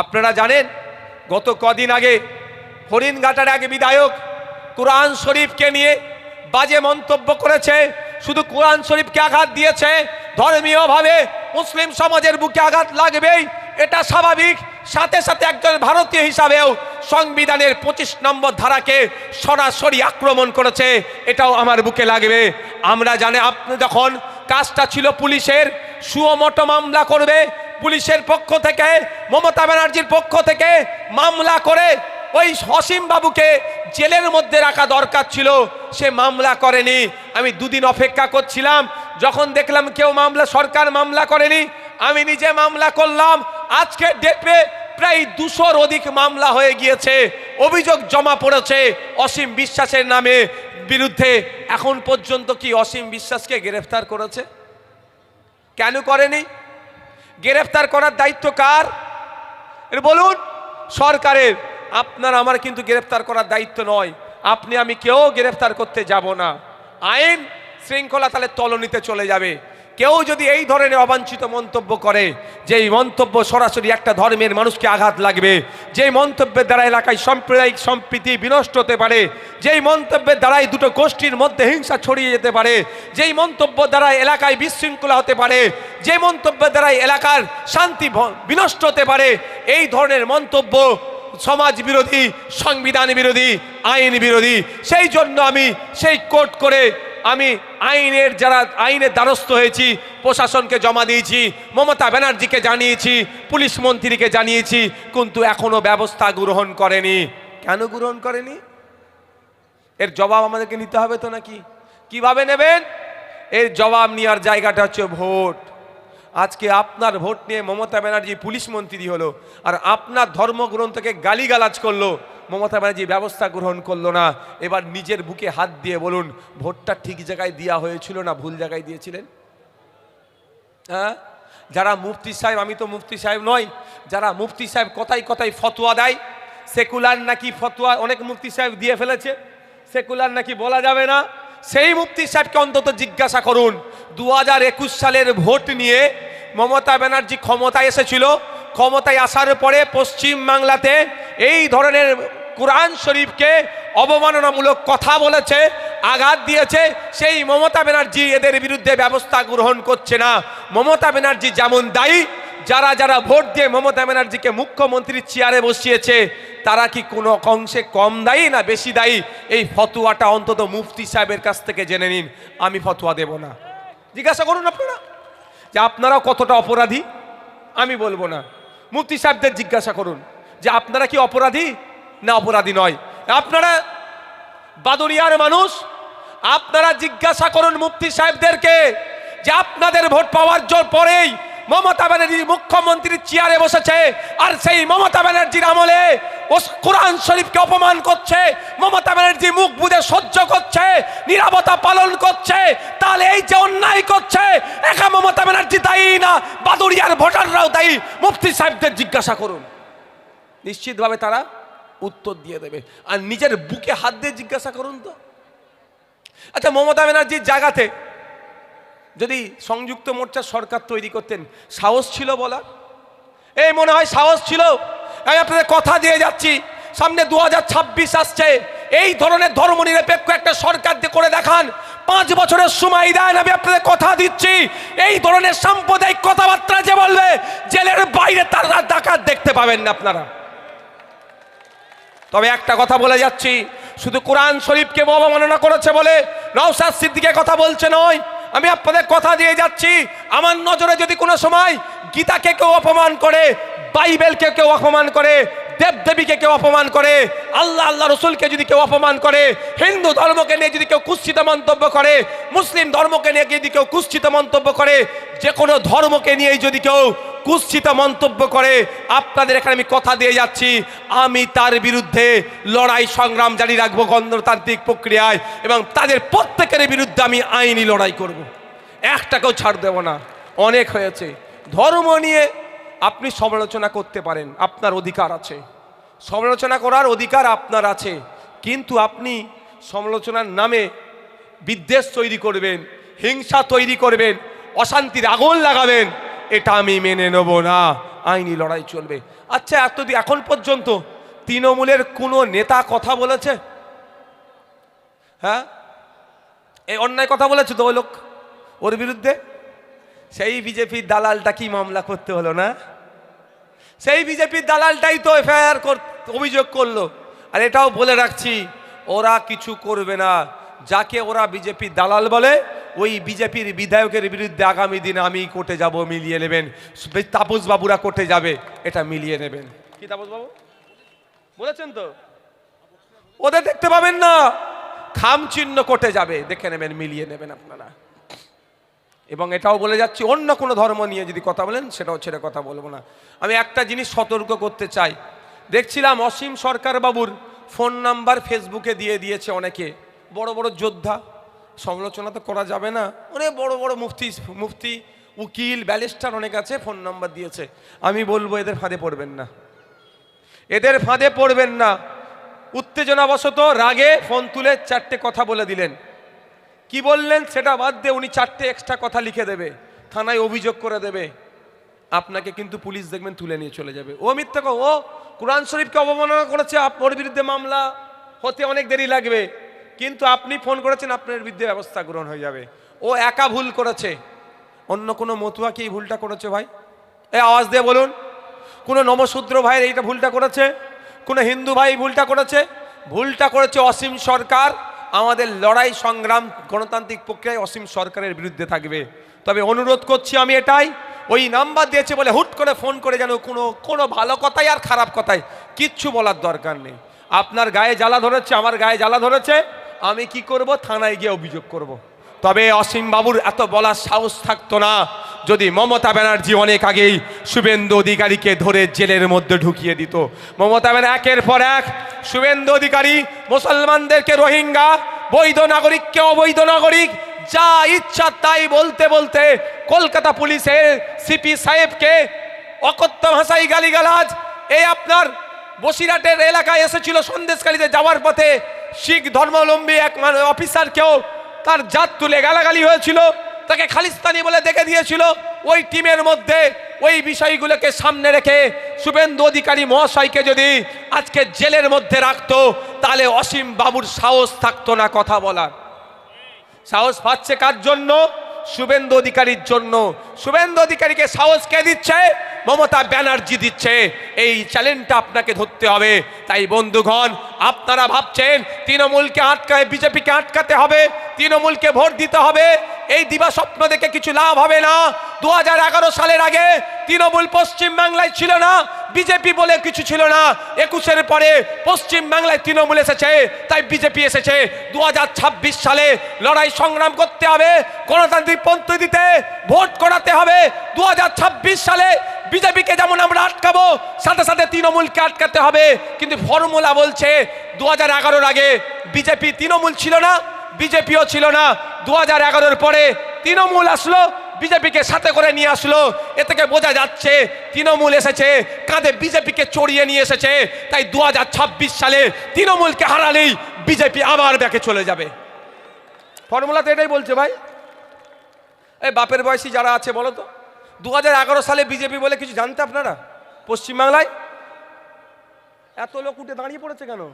আপনারা জানেন, গত কদিন আগে হরিণঘাটার এক বিধায়ক কোরআন শরীফকে নিয়ে বাজে মন্তব্য করেছে, শুধু কোরআন শরীফকে আঘাত দিয়েছে, ধর্মীয়ভাবে মুসলিম সমাজের বুকে আঘাত লাগবেই, এটা স্বাভাবিক। সাথে সাথে একজন ভারতীয় হিসাবেও সংবিধানের পঁচিশ নম্বর ধারাকে সরাসরি আক্রমণ করেছে, এটাও আমার বুকে লাগবে। আমরা জানি, আপনি যখন কাজটা ছিল পুলিশের সুমোটো মামলা করবে পুলিশের পক্ষ থেকে, মমতা ব্যানার্জির পক্ষ থেকে মামলা করে ওই অসীম বাবুকে জেলের মধ্যে রাখা দরকার ছিল। সে মামলা করেনি। আমি দুদিন অপেক্ষা করছিলাম। যখন দেখলাম কেউ মামলা, সরকার মামলা করেনি, আমি নিজে মামলা করলাম। আজকে ডেটে প্রায় দুশোর অধিক মামলা হয়ে গিয়েছে। অভিযোগ জমা পড়েছে অসীম বিশ্বাসের নামে। বিরুদ্ধে এখন পর্যন্ত কি অসীম বিশ্বাসকে গ্রেফতার করেছে? কেন করেনি? গ্রেফতার করার দায়িত্ব কার? বলুন, সরকারের, আপনার আমার কিন্তু গ্রেফতার করার দায়িত্ব নয়। আপনি, আমি কেউ গ্রেফতার করতে যাব না। আইন শৃঙ্খলা তাহলে তলনিতে চলে যাবে। কেউ যদি এই ধরনের অবাঞ্ছিত মন্তব্য করে যেই মন্তব্য সরাসরি একটা ধর্মের মানুষকে আঘাত লাগবে, যেই মন্তব্যের দ্বারা এলাকায় সাম্প্রদায়িক সম্প্রীতি বিনষ্ট হতে পারে, যেই মন্তব্যের দ্বারাই দুটো গোষ্ঠীর মধ্যে হিংসা ছড়িয়ে যেতে পারে, যেই মন্তব্য দ্বারা এলাকায় বিশৃঙ্খলা হতে পারে যে মন্তব্যের দ্বারাই এলাকার শান্তি বিনষ্ট হতে পারে, এই ধরনের মন্তব্য সমাজ বিরোধী, সংবিধান বিরোধী, আইন বিরোধী, সেই জন্য আমি সেই কোর্ট করে আমি আইনের যারা, আইনের দ্বারস্থ হয়েছি, প্রশাসনকে জমা দিয়েছি, মমতা ব্যানার্জিকে জানিয়েছি, পুলিশ মন্ত্রীকে জানিয়েছি, কিন্তু এখনও ব্যবস্থা গ্রহণ করেনি। কেন গ্রহণ করেনি? এর জবাব আমাদেরকে নিতে হবে তো নাকি? কীভাবে নেবেন? এর জবাব নেওয়ার জায়গাটা হচ্ছে ভোট। আজকে আপনার ভোট নিয়ে মমতা ব্যানার্জি পুলিশ মন্ত্রী হলো, আর আপনার ধর্মগ্রন্থকে গালিগালাজ করল মমতা ব্যানার্জি ব্যবস্থা গ্রহণ করল না। এবার নিজের বুকে হাত দিয়ে বলুন, ভোটটা ঠিক জায়গায় দেওয়া হয়েছিল না ভুল জায়গায় দিয়েছিলেন? হ্যাঁ? যারা মুফতি সাহেব, আমি তো মুফতি সাহেব নয় যারা মুফতি সাহেব কথাই কথাই ফতোয়া দেয়, সেকুলার নাকি ফতোয়া অনেক মুফতি সাহেব দিয়ে ফেলেছে, সেকুলার নাকি বলা যাবে না? সেই মুফতি সাহেবকে অন্তত জিজ্ঞাসা করুন দু একুশ সালের ভোট নিয়ে মমতা ব্যানার্জি ক্ষমতায় এসেছিল, ক্ষমতায় আসার পরে পশ্চিম বাংলাতে এই ধরনের কোরআন শরীফকে অবমাননামূলক কথা বলেছে, আঘাত দিয়েছে, সেই মমতা ব্যানার্জি এদের বিরুদ্ধে ব্যবস্থা গ্রহণ করছে না। মমতা ব্যানার্জি যেমন দায়ী, যারা যারা ভোট দিয়ে মমতা ব্যানার্জিকে মুখ্যমন্ত্রীর চেয়ারে বসিয়েছে, তারা কি কোনো অংশে কম দায়ী না বেশি দায়ী? এই ফতুয়াটা অন্তত মুফতি সাহেবের কাছ থেকে জেনে নিন, আমি ফতুয়া দেব না। জিজ্ঞাসা করুন আপনারা, যে আপনারাও কতটা অপরাধী? আমি বলব না। মুফতি সাহেবদের জিজ্ঞাসা করুন। যে আপনারা কি অপরাধী? না, অপরাধী নয়। আপনারা বাদুরিয়ার মানুষ, আপনারা জিজ্ঞাসা করুন মুফতি সাহেবদেরকে যে আপনাদের ভোট পাওয়ার জোর পরেই মমতা ব্যানার্জি মুখ্যমন্ত্রীর চেয়ারে বসেছে আর সেই মমতা ব্যানার্জির আমলে কোরআন শরীফকে অপমান করছে, মমতা ব্যানার্জি মুখ বুঝে সহ্য করছে, নিরাপত্তা পালন করছে, তাহলে এই যে অন্যায় করছে, একা মমতা ব্যানার্জি দায়ী না বাদুরিয়ার ভোটাররাও দায়ী। মুফতি সাহেবদের জিজ্ঞাসা করুন। নিশ্চিতভাবে তারা উত্তর দিয়ে দেবে। আর নিজের বুকে হাত দিয়ে জিজ্ঞাসা করুন তো। আচ্ছা মমতা ব্যানার্জির জায়গাতে যদি সংযুক্ত মোর্চা সরকার তৈরি করতেন, সাহস ছিল বলা এই মনে হয় সাহস ছিল? আমি আপনাদের কথা দিয়ে যাচ্ছি। সামনে দু ছাব্বিশ আসছে। এই ধরনের ধর্মনিরপেক্ষ একটা সরকার দিয়ে করে দেখান। পাঁচ বছরের সময় দেন, আমি আপনাদের কথা দিচ্ছি। এই ধরনের সাম্প্রদায়িক কথাবার্তা যে বলবে, জেলের বাইরে তারা ডাকাত দেখতে পাবেন না আপনারা। তবে একটা কথা বলে যাচ্ছি। শুধু কোরআন শরীফকে অবমাননা করেছে বলে নওসাদ সিদ্দিকে কথা বলছে নয়। আমি আপনাদের কথা দিয়ে যাচ্ছি। আমার নজরে যদি কোনো সময় গীতাকে কেউ অপমান করে, বাইবেলকে কেউ অপমান করে, দেবদেবীকে কেউ অপমান করে, আল্লাহ আল্লাহ রসুলকে যদি কেউ অপমান করে, হিন্দু ধর্মকে নিয়ে যদি কেউ কুৎসিত মন্তব্য করে, মুসলিম ধর্মকে নিয়ে যদি কেউ কুৎসিত মন্তব্য করে, যে কোনো ধর্মকে নিয়েই যদি কেউ কুৎসিত মন্তব্য করে, আপনাদের এখানে আমি কথা দিয়ে যাচ্ছি। আমি তার বিরুদ্ধে লড়াই সংগ্রাম জারি রাখব গণতান্ত্রিক প্রক্রিয়ায় এবং তাদের প্রত্যেকের বিরুদ্ধে আমি আইনি লড়াই করব। একটাকেও ছাড় দেব না। অনেক হয়েছে। ধর্ম নিয়ে আপনি সমালোচনা করতে পারেন, আপনার অধিকার আছে। সমালোচনা করার অধিকার আপনার আছে। কিন্তু আপনি সমালোচনার নামে বিদ্বেষ তৈরি করবেন, হিংসা তৈরি করবেন, অশান্তির আগুন লাগাবেন এটা আমি মেনে নেব না। আইনি লড়াই চলবে। আচ্ছা এত এখন পর্যন্ত তৃণমূলের কোনো নেতা কথা বলেছে? হ্যাঁ? এই অন্যায় কথা বলেছে তো ওই লোক? ওর বিরুদ্ধে? সেই বিজেপির দালালটা কি মামলা করতে হলো না? সেই বিজেপির দালালটাই তো এফআইআর অভিযোগ করল। আর এটাও বলে রাখছি, ওরা কিছু করবে না। যাকে ওরা বিজেপির দালাল বলে ওই বিজেপির বিধায়কের বিরুদ্ধে আগামী দিনে আমি কোর্টে যাব মিলিয়ে নেবেন। তাপস বাবুরা কোর্টে যাবে এটা মিলিয়ে নেবেন। কি তাপস বাবু বলেছেন তো? ওদের দেখতে পাবেন না। খাম চিহ্ন কোর্টে যাবে দেখে নেবেন মিলিয়ে নেবেন আপনারা। এবং এটাও বলে যাচ্ছি অন্য কোনো ধর্ম নিয়ে যদি কথা বলেন সেটাও ছেড়ে কথা বলব না। আমি একটা জিনিস সতর্ক করতে চাই। দেখছিলাম অসীম সরকার বাবুর ফোন নাম্বার ফেসবুকে দিয়ে দিয়েছে অনেকে। বড় বড় যোদ্ধা। সমালোচনা তো করা যাবে না। অনেক বড় বড় মুফতি মুফতি, উকিল ব্যালিস্টার অনেক আছে, ফোন নাম্বার দিয়েছে। আমি বলব এদের ফাঁদে পড়বেন না। এদের ফাঁদে পড়বেন না। উত্তেজনাবশত রাগে ফোন তুলে চারটে কথা বলে দিলেন। কি বললেন সেটা বাদ দিয়ে উনি চারটে এক্সট্রা কথা লিখে দেবে। থানায় অভিযোগ করে দেবে। আপনাকে কিন্তু পুলিশ দেখবেন তুলে নিয়ে চলে যাবে। ও মিথ্যা ও কোরআন শরীফকে অবমাননা করেছে আপ- ওর বিরুদ্ধে মামলা, হতে অনেক দেরি লাগবে। কিন্তু আপনি ফোন করেছেন, আপনার বিরুদ্ধে ব্যবস্থা গ্রহণ হয়ে যাবে। ও একা ভুল করেছে। অন্য কোনো মতুয়া কি এই ভুলটা করেছে ভাই? এই আওয়াজ দিয়ে বলুন। কোনো নমশূদ্র ভাইয়ের এইটা ভুলটা করেছে? কোনো হিন্দু ভাই ভুলটা করেছে? ভুলটা করেছে অসীম সরকার। আমাদের লড়াই সংগ্রাম গণতান্ত্রিক প্রক্রিয়ায় অসীম সরকারের বিরুদ্ধে থাকবে। তবে অনুরোধ করছি আমি এটাই, ওই নাম্বার দিয়েছে বলে হুট করে ফোন করে যেন কোনো কোনো ভালো কথাই আর খারাপ কথাই কিচ্ছু বলার দরকার নেই। আপনার গায়ে জ্বালা ধরেছে, আমার গায়ে জ্বালা ধরেছে। আমি কি করব? থানায় গিয়ে অভিযোগ করব। তবে অসীম বাবুর এত বলার সাহস থাকতো না। যদি মমতা ব্যানার্জি অনেক আগেই শুভেন্দু অধিকারীকে ধরে জেলের মধ্যে ঢুকিয়ে দিত। মমতা ব্যানার একের পর এক শুভেন্দু অধিকারী, মুসলমানদেরকে রোহিঙ্গা, বৈধ নাগরিককে অবৈধ নাগরিক, যা ইচ্ছা তাই বলতে বলতে কলকাতা পুলিশের সিপি সাহেবকে অকথ্য ভাষায় গালিগালাজ এই আপনার বসিরহাটের এলাকায় এসেছিল সন্দেশকালীতে যাওয়ার পথে শিখ ধর্মাবলম্বী এক মানে অফিসারকেও তার জাত তুলে গালাগালি হয়েছিল, তাকে খালিস্তানি বলে দেখে দিয়েছিল। ওই টিমের মধ্যে ওই বিষয়গুলোকে সামনে রেখে শুভেন্দু অধিকারী মহাশয়কে যদি আজকে জেলের মধ্যে রাখতো, তাহলে অসীম বাবুর সাহস থাকতো না কথা বলার। সাহস পাচ্ছে কার জন্য? শুভেন্দু অধিকারীর জন্য। শুভেন্দু অধিকারীকে সাহস কে দিচ্ছে? মমতা ব্যানার্জি দিচ্ছে, এই চ্যালেঞ্জটা আপনাকে ধরতে হবে। তাই বন্ধুগণ, আপনারা ভাবছেন, তৃণমূলকে আটকায়, বিজেপিকে আটকাতে হবে, তৃণমূলকে ভোট দিতে হবে, এই দিবা স্বপ্ন দেখে কিছু লাভ হবে না। দুহাজার এগারো সালের আগে তৃণমূল পশ্চিম বাংলায় ছিল না, বিজেপি বলে কিছু ছিল না। একুশের পরে পশ্চিম বাংলায় তৃণমূল এসেছে, তাই বিজেপি এসেছে। দু হাজার ছাব্বিশ সালে লড়াই সংগ্রাম করতে হবে, গণতান্ত্রিক পদ্ধতিতে ভোট করাতে হবে। দু হাজার ছাব্বিশ সালে বিজেপিকে যেমন আমরা আটকাবো, সাথে সাথে তৃণমূলকে আটকাতে হবে। কিন্তু ফর্মুলা বলছে দু হাজার আগে বিজেপি তৃণমূল ছিল না, বিজেপিও ছিল না। দু হাজার পরে তৃণমূল আসলো বিজেপিকে সাথে করে নিয়ে আসলো। এ থেকে বোঝা যাচ্ছে, তৃণমূল এসেছে, কাঁধে বিজেপিকে চড়িয়ে নিয়ে এসেছে। তাই দু হাজার ছাব্বিশ সালে তৃণমূলকে হারালেই বিজেপি আবার ব্যাকে চলে যাবে। ফর্মুলা তো এটাই বলছে ভাই। এই বাপের বয়সী যারা আছে, বলো তো। দু হাজার এগারো সালে বিজেপি বলে কিছু জানতে আপনারা? পশ্চিমবাংলায়? এত লোক উঠে দাঁড়িয়ে পড়েছে কেন?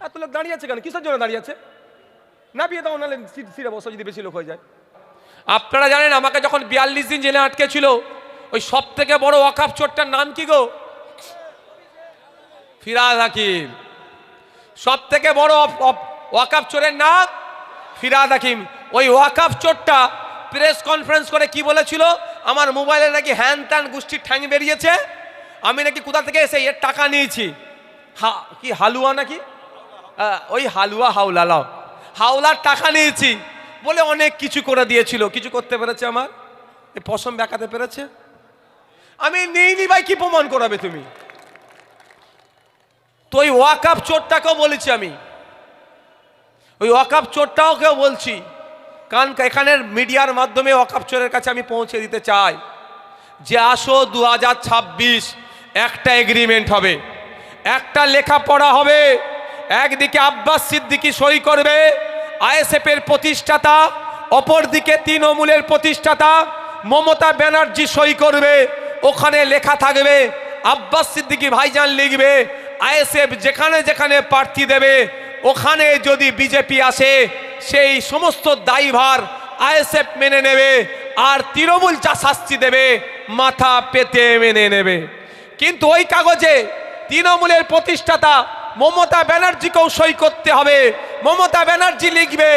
এত লোক দাঁড়িয়ে আছে কেন? কিসের জন্য দাঁড়িয়ে আছে? না বিয়ে দাও, নাহলে সিট- বসো, যদি বেশি লোক হয়ে যায়। আপনারা জানেন, আমাকে যখন বিয়াল্লিশ দিন জেলে আটকে ছিল ওই সব থেকে বড় ওয়াকাফ চোরটার নাম কি গো? ফিরাজ হাকিম। সব থেকে বড় ওয়াকাফ চোরের নাম ফিরাদ হাকিম। ওই ওয়াকাফ চোরটা প্রেস কনফারেন্স করে কি বলেছিল? আমার মোবাইলে নাকি হ্যান ত্যান গোষ্ঠীর ঠ্যাং বেরিয়েছে। আমি নাকি কোথা থেকে এসে এর টাকা নিয়েছি? হা, কি হালুয়া নাকি? ওই হালুয়া হাওলালাও হাওলার টাকা নিয়েছি। বলে অনেক কিছু করে দিয়েছিল। কিছু করতে পেরেছে আমার? এই পশম বেঁকাতে পেরেছে? আমি নিইনি ভাই, কি প্রমাণ করাবে তুমি? তো ওই ওয়াকাপ চোরটাকেও বলেছি আমি। ওই ওয়াকাপ চোরটাও কেউ বলছি। কারণ এখানের মিডিয়ার মাধ্যমে ওয়াকাপ চোরের কাছে আমি পৌঁছে দিতে চাই। যে আসো দু হাজার ছাব্বিশ, একটা এগ্রিমেন্ট হবে। একটা লেখাপড়া হবে। একদিকে আব্বাস সিদ্দিকি সই করবে আইএসএফের প্রতিষ্ঠাতা, অপরদিকে তৃণমূলের প্রতিষ্ঠাতা মমতা ব্যানার্জি সই করবে। ওখানে লেখা থাকবে, আব্বাস সিদ্দিকী ভাইজান লিখবে, আইএসএফ যেখানে যেখানে প্রার্থী দেবে, ওখানে যদি বিজেপি আসে সেই সমস্ত দায়ভার আইএসএফ মেনে নেবে আর তৃণমূল যা শাস্তি দেবে মাথা পেতে মেনে নেবে। কিন্তু ওই কাগজে তৃণমূলের প্রতিষ্ঠাতা মমতা ব্যানার্জিকেও সই করতে হবে। মমতা ব্যানার্জি লিখবে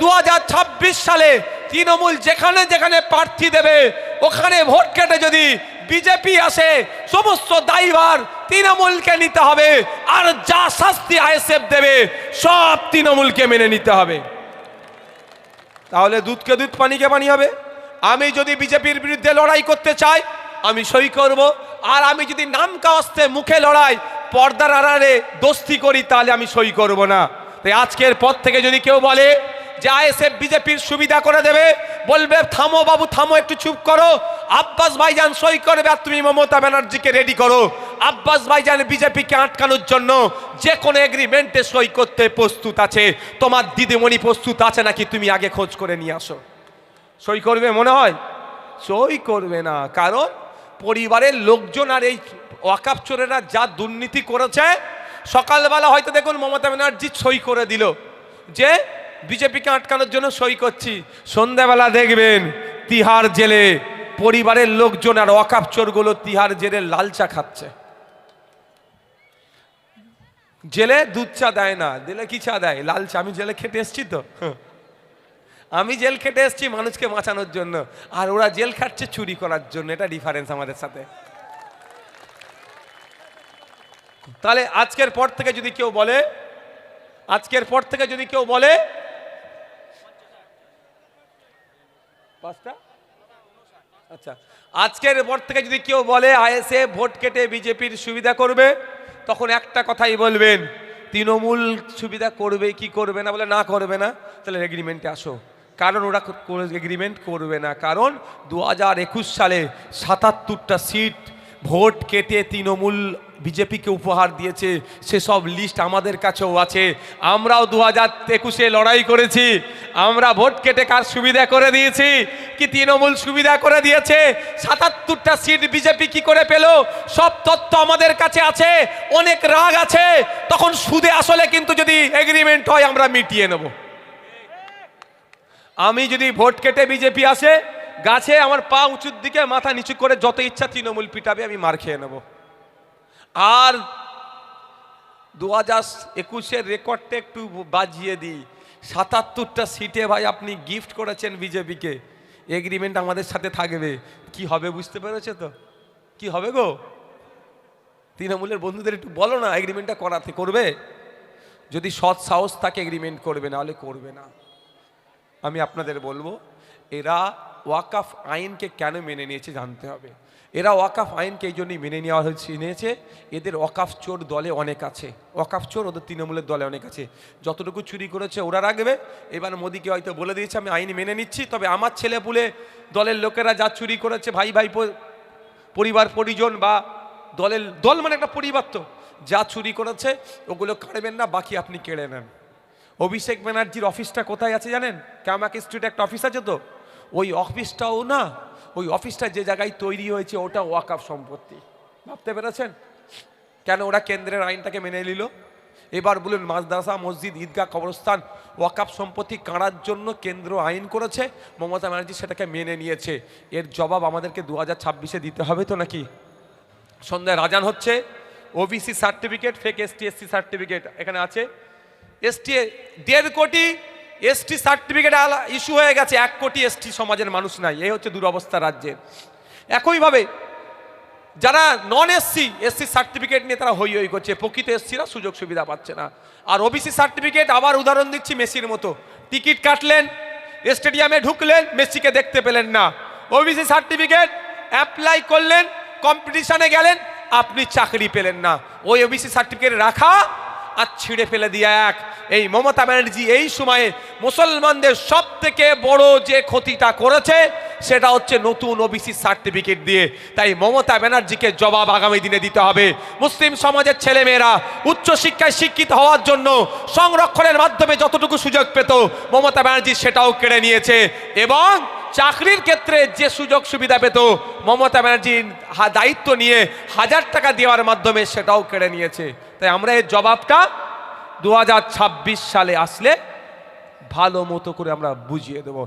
দু হাজার ছাব্বিশ সালে তৃণমূল যেখানে যেখানে প্রার্থী দেবে, ওখানে ভোট কেটে যদি বিজেপি আসে, সমস্ত দায়ভার তৃণমূলকে নিতে হবে। আর যা শাস্তি আইএসএফ দেবে, সব তৃণমূলকে মেনে নিতে হবে। তাহলে দুধকে দুধ পানিকে পানি হবে। আমি যদি বিজেপির বিরুদ্ধে লড়াই করতে চাই, আমি সই করব। আর আমি যদি নাম কাওয়াস্তে মুখে লড়াই, পর্দার আড়ালে দোস্তি করি, তাহলে আমি সই করব না। তাই আজকের পর থেকে যদি কেউ বলে যে আইএসএফ বিজেপির সুবিধা করে দেবে, বলবে, থামো বাবু, থামো, একটু চুপ করো। আব্বাস ভাইজান সই করবে, আর তুমি মমতা ব্যানার্জিকে রেডি করো। আব্বাস ভাইজান বিজেপিকে আটকানোর জন্য যে কোনো এগ্রিমেন্টে সই করতে প্রস্তুত আছে। তোমার দিদিমণি প্রস্তুত আছে নাকি তুমি আগে খোঁজ করে নিয়ে আসো? সই করবে মনে হয়? সই করবে না। কারণ পরিবারের লোকজন আর এই ওয়াকাপ চোরেরা যা দুর্নীতি করেছে, সকালবেলা হয়তো দেখুন মমতা ব্যানার্জি সই করে দিল যে বিজেপিকে আটকানোর জন্য সই করছি। সন্ধ্যাবেলা দেখবেন তিহার জেলে পরিবারের লোকজন আর ওয়াকাপ চোরগুলো তিহার জেলে লালচা খাচ্ছে। জেলে দুধ চা দেয় না দিলে কি চা দেয়? লাল চা, আমি জেলে খেটে এসছি তো। আমি জেল খেটে এসেছি মানুষকে বাঁচানোর জন্য, আর ওরা জেল খাটছে চুরি করার জন্য, এটা ডিফারেন্স আমাদের সাথে। তাহলে আজকের পর থেকে যদি কেউ বলে, আজকের পর থেকে যদি কেউ বলে, পাঁচটা? আচ্ছা আজকের পর থেকে যদি কেউ বলে, আইএসএ ভোট কেটে বিজেপির সুবিধা করবে তখন একটা কথাই বলবেন, তৃণমূল সুবিধা করবে, কি করবে না? বলে, না করবে না। তাহলে এগ্রিমেন্টে আসো। কারণ ওরা এগ্রিমেন্ট করবে না। কারণ দু হাজার একুশ সালে সাতাত্তরটা সিট ভোট কেটে তৃণমূল বিজেপিকে উপহার দিয়েছে সেসব লিস্ট আমাদের কাছেও আছে। আমরাও দু হাজার একুশে লড়াই করেছি, আমরা ভোট কেটে কার সুবিধা করে দিয়েছি? কি তৃণমূল সুবিধা করে দিয়েছে? সাতাত্তরটা সিট বিজেপি কি করে পেল? সব তথ্য আমাদের কাছে আছে, অনেক রাগ আছে। তখন সুদে আসলে কিন্তু যদি এগ্রিমেন্ট হয়, আমরা মিটিয়ে নেব। আমি যদি ভোট কেটে বিজেপি আসে, গাছে আমার পা উঁচুর দিকে, মাথা নিচু করে যত ইচ্ছা তৃণমূল পিটাবে, আমি মার খেয়ে নেব। আর দু হাজার একুশের রেকর্ডটা একটু বাজিয়ে দিই। সাতাত্তরটা সিটে ভাই আপনি গিফট করেছেন বিজেপিকে। এগ্রিমেন্ট আমাদের সাথে থাকবে। কি হবে বুঝতে পেরেছে তো? কি হবে গো? তৃণমূলের বন্ধুদের একটু বলো না, এগ্রিমেন্টটা করাতে করবে? যদি সৎ সাহস থাকে এগ্রিমেন্ট করবে না হলে করবে না। আমি আপনাদের বলব, এরা ওয়াকাফ আইনকে কেন মেনে নিয়েছে জানতে হবে। এরা ওয়াকাফ আইনকে এই জন্যই মেনে নেওয়া হয়েছে, নিয়েছে। এদের ওয়াকাফ চোর দলে অনেক আছে। ওয়াকাফ চোর ওদের তৃণমূলের দলে অনেক আছে। যতটুকু চুরি করেছে ওরা রাখবে। এবার মোদিকে হয়তো বলে দিয়েছে, আমি আইন মেনে নিচ্ছি, তবে আমার ছেলে পুলে দলের লোকেরা যা চুরি করেছে, ভাই ভাই পরিবার, পরিজন বা দলের, দল মানে একটা পরিবার তো। যা চুরি করেছে, ওগুলো কাড়বেন না, বাকি আপনি কেড়ে নেন। অভিষেক ব্যানার্জির অফিসটা কোথায় আছে জানেন? ক্যামাক স্ট্রিটে একটা অফিস আছে তো? ওই অফিসটাও না, ওই অফিসটা যে জায়গায় তৈরি হয়েছে ওটা ওয়াকাফ সম্পত্তি। ভাবতে পেরেছেন? কেন ওরা কেন্দ্রের আইনটাকে মেনে নিল? এবার বলুন, মাদ্রাসা, মসজিদ, ঈদগাহ, কবরস্থান ওয়াকাফ সম্পত্তি কাড়ার জন্য কেন্দ্র আইন করেছে? মমতা ব্যানার্জি সেটাকে মেনে নিয়েছে। এর জবাব আমাদেরকে দু হাজার ছাব্বিশে দিতে হবে তো নাকি? সন্ধ্যায় রাজান হচ্ছে, OBC certificate fake ST SC certificate এখানে আছে। এসটি দেড় কোটি এসটি সার্টিফিকেট ইস্যু হয়ে গেছে, এক কোটি এসটি সমাজের মানুষ নাই। এই হচ্ছে দুরবস্থা রাজ্যের একইভাবে যারা নন এসসি এসসি সার্টিফিকেট নিয়ে তারা হই হই করছে, প্রকৃত এসসিরা সুযোগ সুবিধা পাচ্ছে না। আর ওবিসি সার্টিফিকেট আবার উদাহরণ দিচ্ছি মেসির মতো। টিকিট কাটলেন স্টেডিয়ামে ঢুকলেন মেসিকে দেখতে পেলেন না। ওবিসি সার্টিফিকেট অ্যাপ্লাই করলেন কম্পিটিশনে গেলেন, আপনি চাকরি পেলেন না। ওই ওবিসি সার্টিফিকেট রাখা আর ছিঁড়ে ফেলে দিয়ে এক। এই মমতা ব্যানার্জি এই সময়ে মুসলমানদের সব থেকে বড় যে ক্ষতিটা করেছে, সেটা হচ্ছে নতুন ওবিসি সার্টিফিকেট দিয়ে। তাই মমতা ব্যানার্জিকে জবাব আগামী দিনে দিতে হবে। মুসলিম সমাজের ছেলেমেয়েরা উচ্চশিক্ষায় শিক্ষিত হওয়ার জন্য সংরক্ষণের মাধ্যমে যতটুকু সুযোগ পেত, মমতা ব্যানার্জি সেটাও কেড়ে নিয়েছে। এবং চাকরির ক্ষেত্রে যে সুযোগ সুবিধা পেত, মমতা ব্যানার্জি দায়িত্ব নিয়ে হাজার টাকা দেওয়ার মাধ্যমে সেটাও কেড়ে নিয়েছে। তাই আমরা এর জবাবটা দু হাজার ছাব্বিশ সালে আসলে ভালো মতো করে আমরা বুঝিয়ে দেবো।